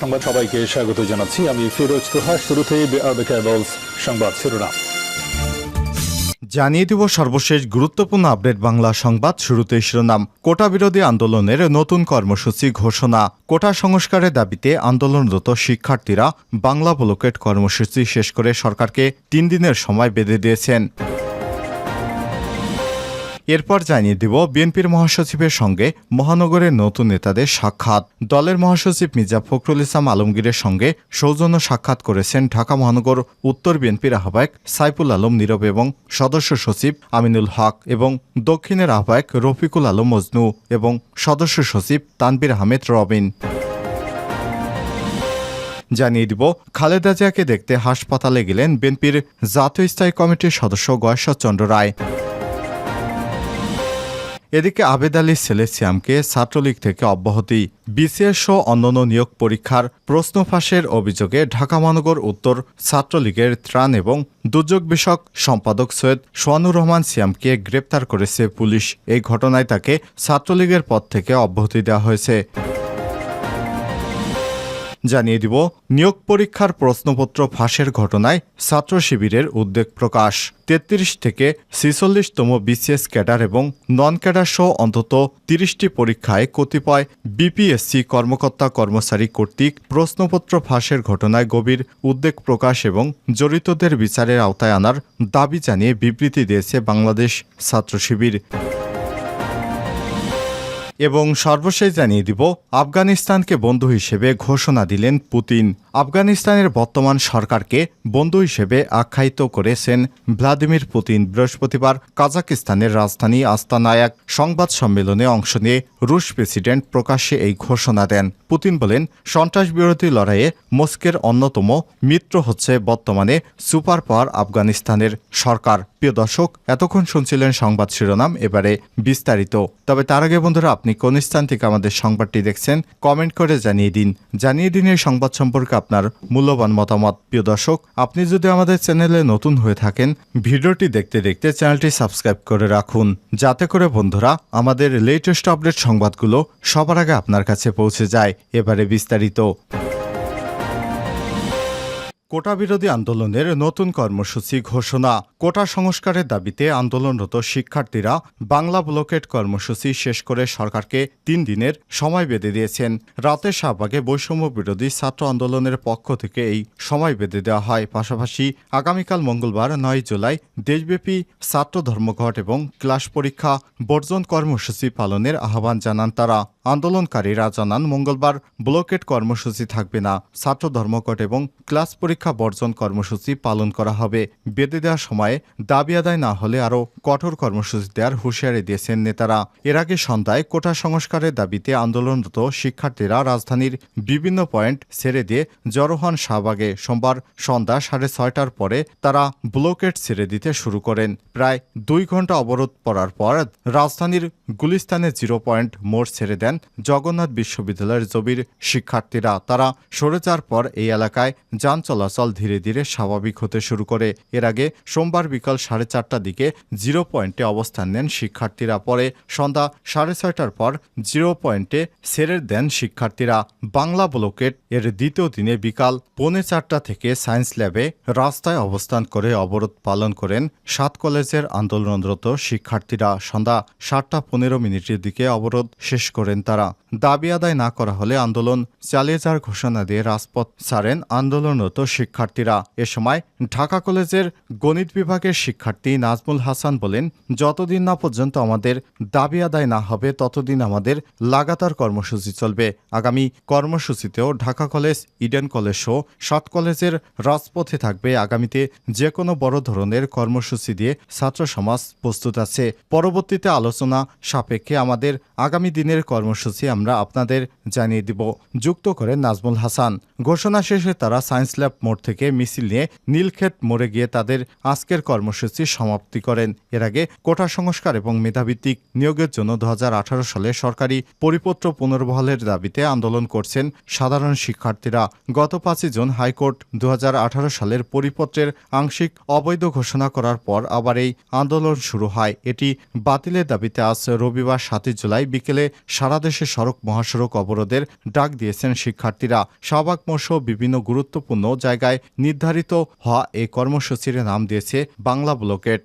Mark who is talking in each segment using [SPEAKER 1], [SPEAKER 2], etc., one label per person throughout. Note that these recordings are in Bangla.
[SPEAKER 1] সংবাদ সবাইকে স্বাগত জানাচ্ছি। আমি ফিরোজ তোহা শুরুতেই সংবাদ শিরোনাম।
[SPEAKER 2] জানিয়ে দিব সর্বশেষ গুরুত্বপূর্ণ আপডেট বাংলা সংবাদ শুরুতে শিরোনাম। কোটা বিরোধী আন্দোলনের নতুন কর্মসূচি ঘোষণা। কোটা সংস্কারের দাবিতে আন্দোলনরত শিক্ষার্থীরা বাংলা ব্লকেট কর্মসূচি শেষ করে সরকারকে তিন দিনের সময় বেঁধে দিয়েছেন। এরপর জানিয়ে দিব বিএনপির মহাসচিবের সঙ্গে মহানগরের নতুন নেতাদের সাক্ষাৎ। দলের মহাসচিব মির্জা ফখরুল ইসলাম আলমগীরের সঙ্গে সৌজন্য সাক্ষাৎ করেছেন ঢাকা মহানগর উত্তর বিএনপির আহ্বায়ক সাইফুল আলম নীরব এবং সদস্য সচিব আমিনুল হক এবং দক্ষিণের আহ্বায়ক রফিকুল আলম মজনু এবং সদস্য সচিব তানবির আহমেদ রবিন। জানিয়ে দিব, খালেদা জিয়াকে দেখতে হাসপাতালে গেলেন বিএনপির জাতীয় স্থায়ী কমিটির সদস্য গয়েশ্বর চন্দ্র রায়। এদিকে আবেদ আলীর ছেলে ছাত্রলীগ থেকে অব্যাহতি। বিসিএস ও অন্যান্য নিয়োগ পরীক্ষার প্রশ্ন ফাঁসের অভিযোগে ঢাকা মহানগর উত্তর ছাত্রলীগের ত্রাণ এবং দুর্যোগ বিষয়ক সম্পাদক সৈয়দ সোয়ানুর রহমান সিয়ামকে গ্রেপ্তার করেছে পুলিশ। এই ঘটনায় তাকে ছাত্রলীগের পদ থেকে অব্যাহতি দেওয়া হয়েছে। জানিয়ে দিব নিয়োগ পরীক্ষার প্রশ্নপত্র ফাঁসের ঘটনায় ছাত্র শিবিরের উদ্বেগ প্রকাশ। তেত্রিশ থেকে ছিচল্লিশতম বিসিএস ক্যাডার এবং নন ক্যাডার সহ অন্তত তিরিশটি পরীক্ষায় কতিপয় বিপিএসসি কর্মকর্তা কর্মচারী কর্তৃক প্রশ্নপত্র ফাঁসের ঘটনায় গভীর উদ্বেগ প্রকাশ এবং জড়িতদের বিচারের আওতায় আনার দাবি জানিয়ে বিবৃতি দিয়েছে বাংলাদেশ ছাত্র শিবির। এবং সর্বশেষ জানিয়ে দিব আফগানিস্তানকে বন্ধু হিসেবে ঘোষণা দিলেন পুতিন। আফগানিস্তানের বর্তমান সরকারকে বন্ধু হিসেবে আখ্যায়িত করেছেন ভ্লাদিমির পুতিন বৃহস্পতিবার কাজাকিস্তানের রাজধানী আস্তানায় এক সংবাদ সম্মেলনে অংশ নিয়ে রুশ প্রেসিডেন্ট প্রকাশ্যে এই ঘোষণা দেন। পুতিন বলেন সন্ত্রাস বিরোধী লড়াইয়ে মস্কের অন্যতম মিত্র হচ্ছে বর্তমানে সুপার পাওয়ার আফগানিস্তানের সরকার। প্রিয় দর্শক, এতক্ষণ শুনছিলেন সংবাদ শিরোনাম, এবারে বিস্তারিত। তবে তার আগে বন্ধুরা, আপনি কোন স্থান থেকে আমাদের সংবাদটি দেখছেন, কমেন্ট করে জানিয়ে দিন। জানিয়ে দিন এই সংবাদ সম্পর্কে আপনার মূল্যবান মতামত। প্রিয় দর্শক, আপনি যদি আমাদের চ্যানেলে নতুন হয়ে থাকেন, ভিডিওটি দেখতে দেখতে চ্যানেলটি সাবস্ক্রাইব করে রাখুন। যাতে করে বন্ধুরা, আমাদের লেটেস্ট আপডেট সংবাদগুলো সবার আগে আপনার কাছে পৌঁছে যায়। এবারে বিস্তারিত। কোটা বিরোধী আন্দোলনের নতুন কর্মসূচি ঘোষণা। কোটা সংস্কারের দাবিতে আন্দোলনরত শিক্ষার্থীরা বাংলা ব্লকেট কর্মসূচি শেষ করে সরকারকে তিন দিনের সময় বেঁধে দিয়েছেন। রাতে শাহবাগে বৈষম্য বিরোধী ছাত্র আন্দোলনের পক্ষ থেকে এই সময় বেঁধে দেওয়া হয়। পাশাপাশি আগামীকাল মঙ্গলবার নয় জুলাই দেশব্যাপী ছাত্র ধর্মঘট এবং ক্লাস পরীক্ষা বর্জন কর্মসূচি পালনের আহ্বান জানান তারা। আন্দোলনকারীরা জানান, মঙ্গলবার ব্লকেট কর্মসূচি থাকবে না। ছাত্র ধর্মঘট এবং ক্লাস পরীক্ষা বর্জন কর্মসূচি পালন করা হবে। বেঁধে দেওয়ার সময়ে দাবি আদায় না হলে আরও কঠোর কর্মসূচি দেওয়ার হুঁশিয়ারি দিয়েছেন নেতারা। এর আগে সন্ধ্যায় কোটা সংস্কারের দাবিতে আন্দোলনরত শিক্ষার্থীরা রাজধানীর বিভিন্ন পয়েন্ট ছেড়ে দিয়ে জড়ো হন শাহবাগে। সোমবার সন্ধ্যা সাড়ে ছয়টার পরে তারা ব্লকেট ছেড়ে দিতে শুরু করেন। প্রায় দুই ঘণ্টা অবরোধ পড়ার পর রাজধানীর গুলিস্তানে জিরো পয়েন্ট মোড় ছেড়ে দেন জগন্নাথ বিশ্ববিদ্যালয়ের জবির শিক্ষার্থীরা। তারা সরে যাওয়ার পর এই এলাকায় যান চলাচল ধীরে ধীরে স্বাভাবিক হতে শুরু করে। এর আগে সোমবার বিকাল সাড়ে চারটার দিকে জিরো পয়েন্টে অবস্থান নেন শিক্ষার্থীরা, পরে সন্ধ্যা সাড়ে ছয়টার পর জিরো পয়েন্টে ছেড়ে দেন শিক্ষার্থীরা। বাংলা ব্লকেট এর দ্বিতীয় দিনে বিকাল পৌনে চারটা থেকে সায়েন্স ল্যাবে রাস্তায় অবস্থান করে অবরোধ পালন করেন সাত কলেজের আন্দোলনরত শিক্ষার্থীরা। সন্ধ্যা সাতটা পনেরো মিনিটের দিকে অবরোধ শেষ করেন তারা। দাবি আদায় না করা হলে আন্দোলন চালিয়ে যাওয়ার ঘোষণা দিয়ে রাজপথ ছাড়েন আন্দোলনরত শিক্ষার্থীরা। এ সময় ঢাকা কলেজের গণিত বিভাগের শিক্ষার্থী নাজমুল হাসান বলেন, যতদিন না পর্যন্ত আমাদের দাবি আদায় না হবে, ততদিন আমাদের লাগাতার কর্মসূচি চলবে। আগামী কর্মসূচিতেও ঢাকা কলেজ, ইডেন কলেজ সহ সাত কলেজের রাজপথে থাকবে। আগামীতে যে কোনো বড় ধরনের কর্মসূচি দিয়ে ছাত্র সমাজ প্রস্তুত আছে। পরবর্তীতে আলোচনা সাপেক্ষে আমাদের আগামী দিনের কর্মসূচি আমরা আপনাদের জানিয়ে দিব। যুক্ত করেন নাজমুল হাসান। ঘোষণা শেষে তারা সায়েন্স ল্যাব মোড় থেকে মিছিল নিয়ে নীলক্ষেত মোড়ে গিয়ে তাদের আজকের কর্মসূচি সমাপ্তি করেন। এর আগে কোটা সংস্কার এবং মেধাভিত্তিক নিয়োগের জন্য দু হাজার আঠারো সালে সরকারি পরিপত্র পুনর্বহালের দাবিতে আন্দোলন করছেন সাধারণ শিক্ষার্থীরা। গত পাঁচই জুন হাইকোর্ট দু হাজার আঠারো সালের পরিপত্রের আংশিক অবৈধ ঘোষণা করার পর আবার এই আন্দোলন শুরু হয়। এটি বাতিলের দাবিতে আজ রবিবার সাতই জুলাই বিকেলে সারা দেশে সড়ক মহাসড়ক অবরোধের ডাক দিয়েছেন শিক্ষার্থীরা। শাহবাগ সহ বিভিন্ন গুরুত্বপূর্ণ জায়গায় নির্ধারিত হওয়া এই কর্মসূচির নাম দিয়েছে বাংলা ব্লকেট।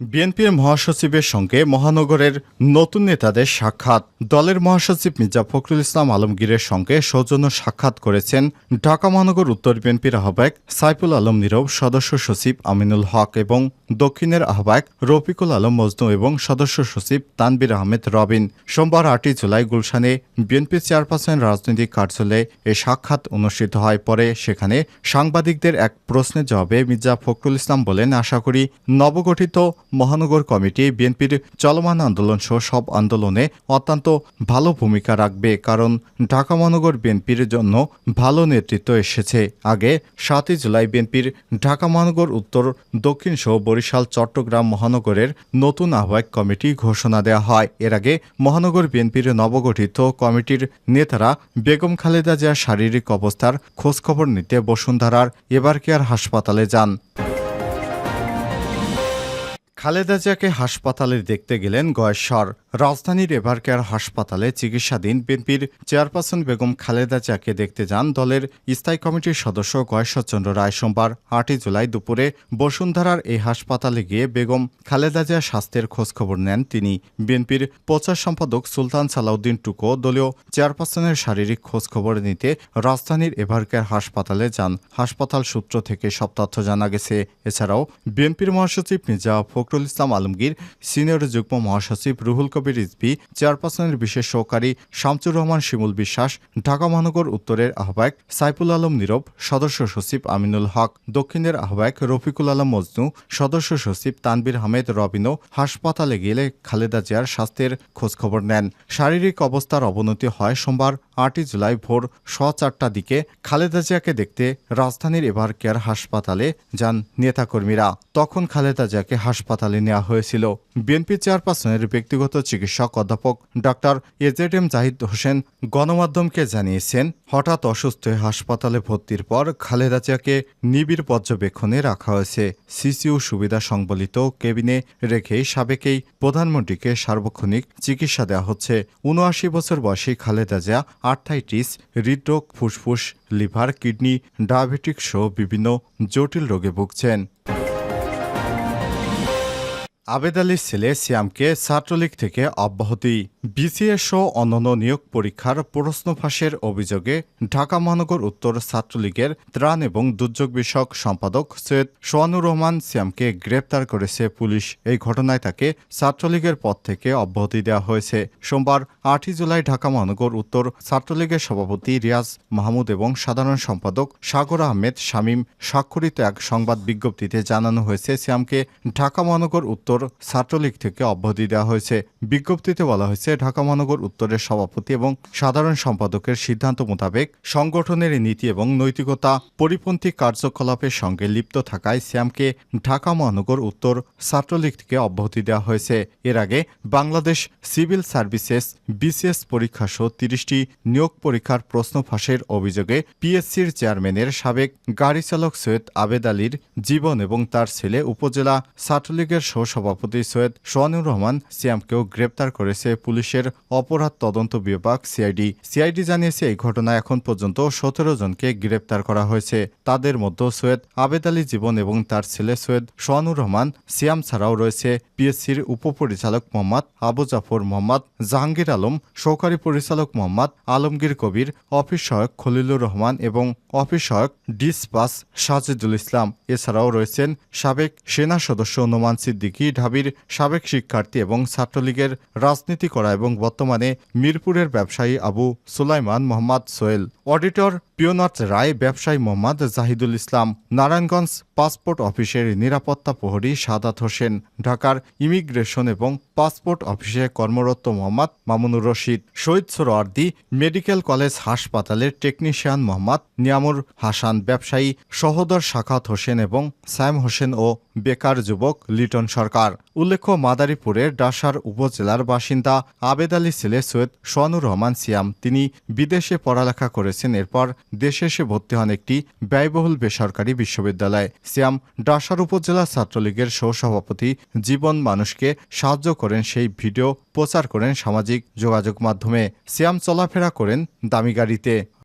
[SPEAKER 2] বিএনপির মহাসচিবের সঙ্গে মহানগরের নতুন নেতাদের সাক্ষাৎ। দলের মহাসচিব মির্জা ফখরুল ইসলাম আলমগীরের সঙ্গে সৌজন্য সাক্ষাৎ করেছেন ঢাকা মহানগর উত্তর বিএনপির আহ্বায়ক সাইফুল আলম নীরব, সদস্য সচিব আমিনুল হক এবং দক্ষিণের আহ্বায়ক রফিকুল আলম মজনু এবং সদস্য সচিব তানবির আহমেদ রবিন। সোমবার আটই জুলাই গুলশানে বিএনপি চেয়ারপারসন রাজনৈতিক কার্যালয়ে এ সাক্ষাৎ অনুষ্ঠিত হয়। পরে সেখানে সাংবাদিকদের এক প্রশ্নের জবাবে মির্জা ফখরুল ইসলাম বলেন, আশা করি নবগঠিত মহানগর কমিটি বিএনপির চলমান আন্দোলন সহ সব আন্দোলনে অত্যন্ত ভালো ভূমিকা রাখবে, কারণ ঢাকা মহানগর বিএনপির জন্য ভালো নেতৃত্ব এসেছে। আগে সাতই জুলাই বিএনপির ঢাকা মহানগর উত্তর, দক্ষিণ সহ বরিশাল, চট্টগ্রাম মহানগরের নতুন আহ্বায়ক কমিটি ঘোষণা দেওয়া হয়। এর আগে মহানগর বিএনপির নবগঠিত কমিটির নেতারা বেগম খালেদা জিয়ার শারীরিক অবস্থার খোঁজখবর নিতে বসুন্ধরার এবার কেয়ার হাসপাতালে যান। খালেদা জিয়াকে হাসপাতালে দেখতে গেলেন গয়েশ্বর। রাজধানীর এভারকেয়ার হাসপাতালে চিকিৎসাধীন বিএনপির চেয়ারপারসন বেগম খালেদা জিয়াকে দেখতে যান দলের স্থায়ী কমিটির সদস্য গয়েশ্বরচন্দ্র রায় সোমবার, আটই জুলাই দুপুরে বসুন্ধরার এই হাসপাতালে গিয়ে বেগম খালেদা জিয়া স্বাস্থ্যের খোঁজখবর নেন তিনি। বিএনপির প্রচার সম্পাদক সুলতান সালাউদ্দিন টুকো দলীয় চেয়ারপারসনের শারীরিক খোঁজখবর নিতে রাজধানীর এভারকেয়ার হাসপাতালে যান। হাসপাতাল সূত্র থেকে সব তথ্য জানা গেছে। এছাড়াও বিএনপির মহাসচিব মির্জা ফখরুল ইসলাম আলমগীর, সিনিয়র যুগ্ম মহাসচিব রুহুল কবির রিজভি, চেয়ারপারসনের বিশেষ সহকারী শামচুর রহমান শিমুল বিশ্বাস, ঢাকা মহানগর উত্তরের আহ্বায়ক সাইফুল আলম নীরব, সদস্য সচিব আমিনুল হক, দক্ষিণের আহ্বায়ক রফিকুল আলম মজনু, সদস্য সচিব তানবির আহমেদ রবিনও হাসপাতালে গেলে খালেদা জিয়ার স্বাস্থ্যের খোঁজখবর নেন। শারীরিক অবস্থার অবনতি হয় সোমবার আটই জুলাই ভোর স চারটার দিকে। খালেদা জিয়াকে দেখতে রাজধানীর এবার কেয়ার হাসপাতালে যান নেতাকর্মীরা। তখন খালেদা জিয়াকে হাসপাতালে নেওয়া হয়েছিল। বিএনপি চেয়ারপারসনের ব্যক্তিগত চিকিৎসক অধ্যাপক doctor A Z M Zahid Hossain গণমাধ্যমকে জানিয়েছেন, হঠাৎ অসুস্থ হয়ে হাসপাতালে ভর্তির পর খালেদা জিয়াকে নিবিড় পর্যবেক্ষণে রাখা হয়েছে। সিসিউ সুবিধা সংবলিত কেবিনে রেখেই সাবেকেই প্রধানমন্ত্রীকে সার্বক্ষণিক চিকিৎসা দেওয়া হচ্ছে। উনআশি বছর বয়সী খালেদা জিয়া আর্থাইটিস, হৃদরোগ, ফুসফুস, লিভার, কিডনি ডায়াবেটিক সহ বিভিন্ন জটিল রোগে ভুগছেন। আবেদ আলীর ছেলে সিয়ামকে ছাত্রলীগ থেকে অব্যাহতি। বিসিএস ও অন্যান্য নিয়োগ পরীক্ষার প্রশ্ন ফাঁসের অভিযোগে ঢাকা মহানগর উত্তর ছাত্রলীগের ত্রাণ এবং দুর্যোগ বিষয়ক সম্পাদক সৈয়দ সোয়ানুর রহমান সিয়ামকে গ্রেপ্তার করেছে পুলিশ। এই ঘটনায় তাকে ছাত্রলীগের পদ থেকে অব্যাহতি দেওয়া হয়েছে। সোমবার আটই জুলাই ঢাকা মহানগর উত্তর ছাত্রলীগের সভাপতি রিয়াজ মাহমুদ এবং সাধারণ সম্পাদক সাগর আহমেদ শামীম স্বাক্ষরিত এক সংবাদ বিজ্ঞপ্তিতে জানানো হয়েছে সিয়ামকে ঢাকা মহানগর উত্তর ছাত্রলীগ থেকে অব্যাহতি দেওয়া হয়েছে। বিজ্ঞপ্তিতে বলা হয়েছে, ঢাকা মহানগর উত্তরের সভাপতি এবং সাধারণ সম্পাদকের সিদ্ধান্ত মোতাবেক সংগঠনের নীতি এবং নৈতিকতা, পরিপন্থী কার্যকলাপের সঙ্গে লিপ্ত থাকায় শ্যামকে ঢাকা মহানগর উত্তর ছাত্রলীগ থেকে অব্যাহতি দেওয়া হয়েছে। এর আগে বাংলাদেশ সিভিল সার্ভিসেস বিসিএস পরীক্ষা সহ তিরিশটি নিয়োগ পরীক্ষার প্রশ্ন ফাঁসের অভিযোগে পিএসসির চেয়ারম্যানের সাবেক গাড়ি চালক সৈয়দ আবেদ আলীর জীবন এবং তার ছেলে উপজেলা ছাত্রলীগের সহসভাপতি সৈয়দ সোয়ানুর রহমান সিয়ামকেও গ্রেপ্তার করেছে পুলিশের অপরাধ তদন্ত বিভাগ সিআইডি। সিআইডি জানিয়েছে, এই ঘটনায় এখন পর্যন্ত সতেরো জনকে গ্রেপ্তার করা হয়েছে। তাদের মধ্যে সৈয়দ আবেদ আলী জীবন এবং তার ছেলে সৈয়দ সোয়ানুর রহমান সিয়াম ছাড়াও রয়েছে। পিএসসির উপপরিচালক মোহাম্মদ আবু জাফর মোহাম্মদ, জাহাঙ্গীর আলম, সহকারী পরিচালক মোহাম্মদ আলমগীর কবির, অফিস সহায়ক খলিলুর রহমান এবং অফিস সহায়ক ডিসপাস সাজিদুল ইসলাম। এছাড়াও রয়েছেন সাবেক সেনা সদস্য নোমান সিদ্দিকী ঢাবির সাবেক শিক্ষার্থী এবং ছাত্রলীগের রাজনীতি করা এবং বর্তমানে মিরপুরের ব্যবসায়ী আবু সুলাইমান মোহাম্মদ সোহেল, অডিটর পিওনাথ রায় ব্যবসায়ী মোহাম্মদ জাহিদুল ইসলাম, নারায়ণগঞ্জ পাসপোর্ট অফিসের নিরাপত্তা প্রহরী সাদাত হোসেন, ঢাকার ইমিগ্রেশন এবং পাসপোর্ট অফিসে কর্মরত মোহাম্মদ মামুনুর রশিদ, শহীদ সোহরাওয়ার্দী মেডিকেল কলেজ হাসপাতালের টেকনিশিয়ান মোহাম্মদ নিয়ামুর হাসান, ব্যবসায়ী সহোদর শাখাত হোসেন এবং সাইম হোসেন ও বেকার যুবক লিটন সরকার। উল্লেখ্য, মাদারীপুরের ডাসার উপজেলার বাসিন্দা আবেদ আলী ছেলে সৈয়দ সোয়ানুর রহমান সিয়াম, তিনি বিদেশে পড়ালেখা করেছেন, এরপর দেশে এসে ভর্তি হন একটি ব্যয়বহুল বেসরকারি বিশ্ববিদ্যালয়ে। সিয়াম ডাসার উপজেলা ছাত্রলীগের সহসভাপতি জীবন মানুষকে সাহায্য করেন সেই ভিডিও প্রচার করেন সামাজিক যোগাযোগ মাধ্যমে। সিয়াম চলাফেরা করেন দামি গাড়িতে।